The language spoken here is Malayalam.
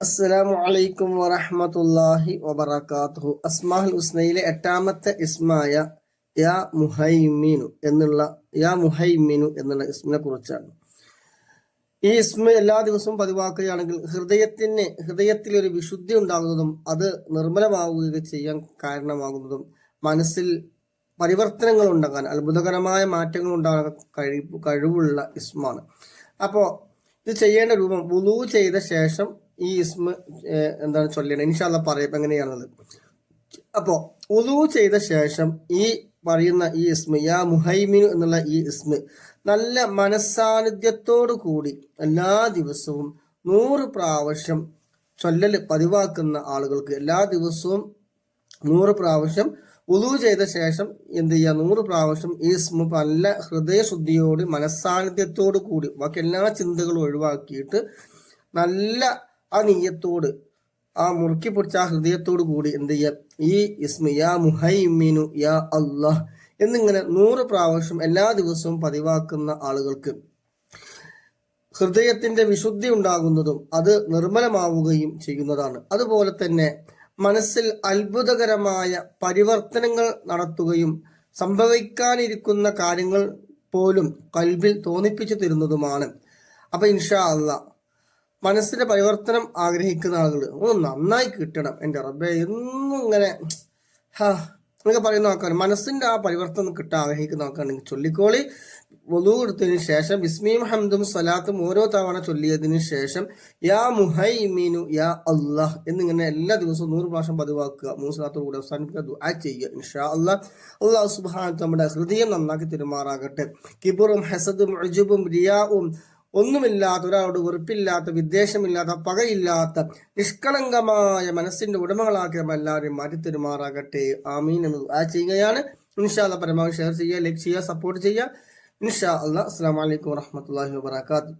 അസ്സലാമു അലൈക്കും വറഹ്മത്തുള്ളാഹി വബറകാതുഹു. അസ്മാഹുൽ ഹുസ്നയിലെ എട്ടാമത്തെ ഇസ്മായ യാ മുഹൈമിനു എന്നുള്ള യാ മുഹൈമിനു എന്നുള്ള ഇസ്മിനെ കുറിച്ചാണ്. ഈ ഇസ്മ എല്ലാ ദിവസവും പതിവാക്കുകയാണെങ്കിൽ ഹൃദയത്തിന് ഹൃദയത്തിൽ ഒരു വിശുദ്ധി ഉണ്ടാകുന്നതും അത് നിർമ്മലമാവുക ചെയ്യാൻ കാരണമാകുന്നതും മനസ്സിൽ പരിവർത്തനങ്ങൾ ഉണ്ടാകാൻ അത്ഭുതകരമായ മാറ്റങ്ങൾ ഉണ്ടാകാൻ കഴിവ് കഴിവുള്ള ഇസ്മാണ്. അപ്പോൾ ഇത് ചെയ്യേണ്ട രൂപം വുളു ചെയ്ത ശേഷം ഈ ഇസ്മ എന്താണ് ചൊല്ലേണ്ടത്? ഇൻഷാല്ല പറയും എങ്ങനെയാണത്. അപ്പോ ഉദു ചെയ്ത ശേഷം ഈ പറയുന്ന ഈ ഇസ്മ യാ മുഹൈമിനു എന്നുള്ള ഈ ഇസ്മ നല്ല മനസ്സാന്നിധ്യത്തോടു കൂടി എല്ലാ ദിവസവും നൂറ് പ്രാവശ്യം ചൊല്ലല് പതിവാക്കുന്ന ആളുകൾക്ക് എല്ലാ ദിവസവും നൂറ് പ്രാവശ്യം ഉദു ചെയ്ത ശേഷം എന്ത് ചെയ്യുക നൂറ് പ്രാവശ്യം ഈ ഇസ്മ നല്ല ഹൃദയശുദ്ധിയോട് മനസ്സാന്നിധ്യത്തോടു കൂടി ബാക്കി എല്ലാ ചിന്തകളും ഒഴിവാക്കിയിട്ട് നല്ല ആ നീയത്തോട് ആ മുറുക്കി പൊടിച്ച ആ ഹൃദയത്തോട് കൂടി എന്ത് ചെയ്യുക ഈ ഇസ്മി യാ മുഹൈമിനു യാ അള്ളാഹ് എന്നിങ്ങനെ നൂറ് പ്രാവശ്യം എല്ലാ ദിവസവും പതിവാക്കുന്ന ആളുകൾക്ക് ഹൃദയത്തിന്റെ വിശുദ്ധി ഉണ്ടാകുന്നതും അത് നിർമ്മലമാവുകയും ചെയ്യുന്നതാണ്. അതുപോലെ തന്നെ മനസ്സിൽ അത്ഭുതകരമായ പരിവർത്തനങ്ങൾ നടത്തുകയും സംഭവിക്കാനിരിക്കുന്ന കാര്യങ്ങൾ പോലും കൽബിൽ തോന്നിപ്പിച്ചു തരുന്നതുമാണ്. അപ്പൊ ഇൻഷാ അല്ല മനസ്സിന്റെ പരിവർത്തനം ആഗ്രഹിക്കുന്ന ആളുകൾ ഒന്ന് നന്നായി കിട്ടണം എന്റെ റബ്ബെ. എന്നും ഇങ്ങനെ ഹാ പറയുന്ന ആൾക്കാർ മനസ്സിന്റെ ആ പരിവർത്തനം കിട്ടാൻ ആഗ്രഹിക്കുന്ന ആൾക്കാരുണ്ടെങ്കിൽ ചൊല്ലിക്കോളി. വധു എടുത്തതിന് ശേഷം ബിസ്മിയും ഹംദും സലാത്തും ഓരോ തവണ ചൊല്ലിയതിന് ശേഷം യാ മുഹൈമീനു യാ അള്ളാഹ് എന്നിങ്ങനെ എല്ലാ ദിവസവും നൂറ് പ്രാവശ്യം പതിവാക്കുക. മൂന്ന് സലാത്തോട് കൂടെ അവസാനിപ്പിക്കുക ദുആ ചെയ്യുക ഇൻഷാ അള്ളാഹ് അള്ളാഹു സുബ്ഹാന നമ്മുടെ ഹൃദയം നന്നാക്കി തെരുമാറാകട്ടെ. കിബറും ഹസദും അജുബും റിയാവും ഒന്നുമില്ലാത്ത ഒരാളോട് വെറുപ്പില്ലാത്ത വിദ്വേഷമില്ലാത്ത പകയില്ലാത്ത നിഷ്കളങ്കമായ മനസ്സിന്റെ ഉടമകളാക്കി നമ്മൾ എല്ലാവരെയും മാറ്റിത്തരുമാറാകട്ടെ. ആമീൻ എന്ന് ആ ചെയ്യുകയാണ്. ഇൻഷാ അല്ല പരമാവധി ഷെയർ ചെയ്യുക ലൈക്ക് ചെയ്യുക സപ്പോർട്ട് ചെയ്യുക. ഇൻഷാ അല്ലാ അസ്സാം വലൈക്കും വാഹമത്തല്ലാഹി വാബർക്കാത്തു